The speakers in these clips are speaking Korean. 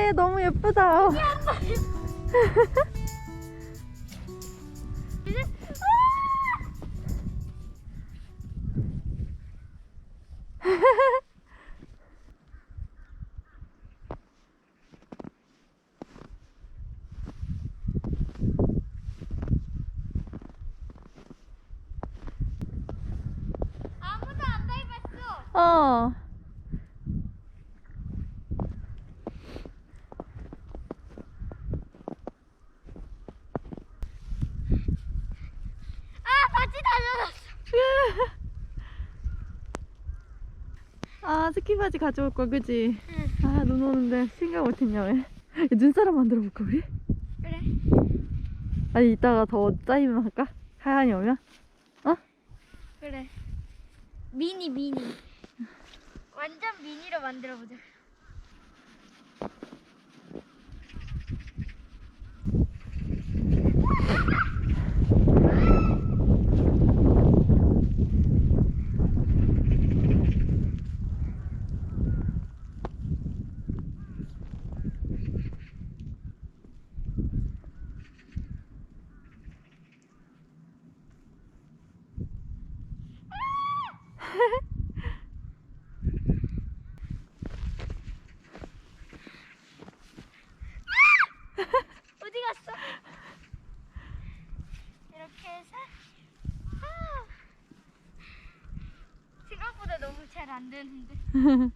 얘 너무 예쁘다. 아무도 안 밟았어. 어. 아 바지 달라졌어. 아 스키 바지 가져올 걸 그지? 응. 아눈 오는데 생각 못했냐 왜? 야, 눈사람 만들어 볼까 우리? 그래. 아니 이따가 더 짜이면 할까? 하얀이 오면? 그래. 미니 미니. 완전 미니로 만들어 보자. 어디 갔어? 이렇게 해서 아. 생각보다 너무 잘 안 되는데.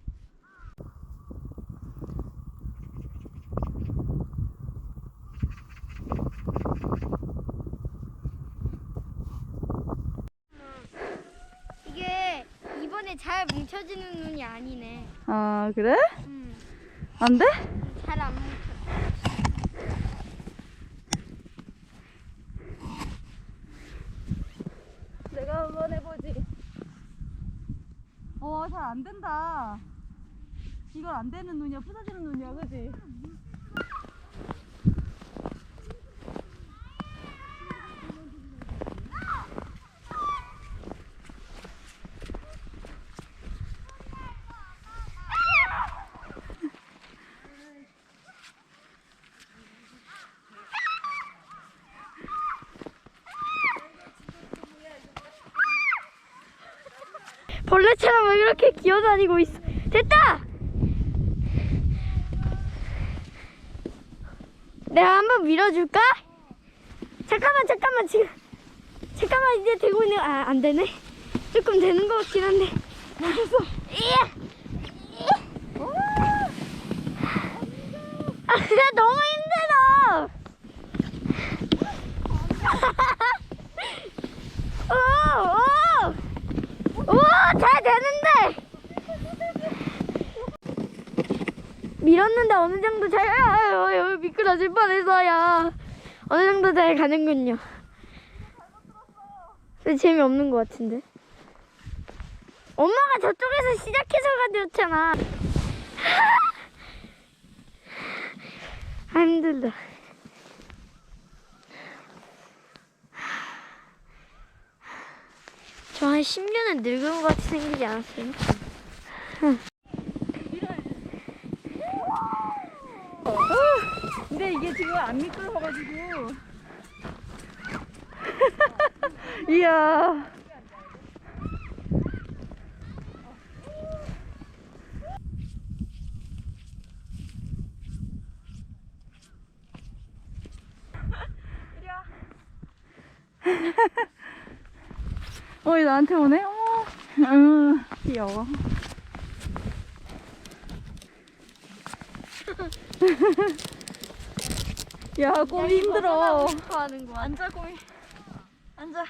이게 이번에 잘 뭉쳐지는 눈이 아니네. 아 그래? 음, 안 돼? 잘 안 뭉쳐. 내가 한번 해보지. 어, 잘 안 된다. 이건 안 되는 눈이야, 부서지는 눈이야, 그지? 벌레처럼 왜 이렇게 기어다니고 있어? 됐다! 내가 한번 밀어줄까? 잠깐만, 잠깐만, 지금. 잠깐만, 이제 되고 있는, 아, 안 되네. 조금 되는 것 같긴 한데. 멈췄어. 예! 아, 너무 힘들어! 오, 오! 오, 잘 되는데! 밀었는데 어느 정도 잘, 아, 아, 여기 미끄러질 뻔했어요. 어느 정도 잘 가는군요. 재미없는 것 같은데. 엄마가 저쪽에서 시작해서 가졌잖아. 아, 힘들다. 저 한 10년은 늙은 것 같이 생기지 않았어요? 근데 이게 지금 안 미끄러워가지고. 이야. 어, 얘 나한테 오네? 어, 응, 귀여워. 야, 꼬미 힘들어. 하는 거야. 앉아, 꼬미. 앉아.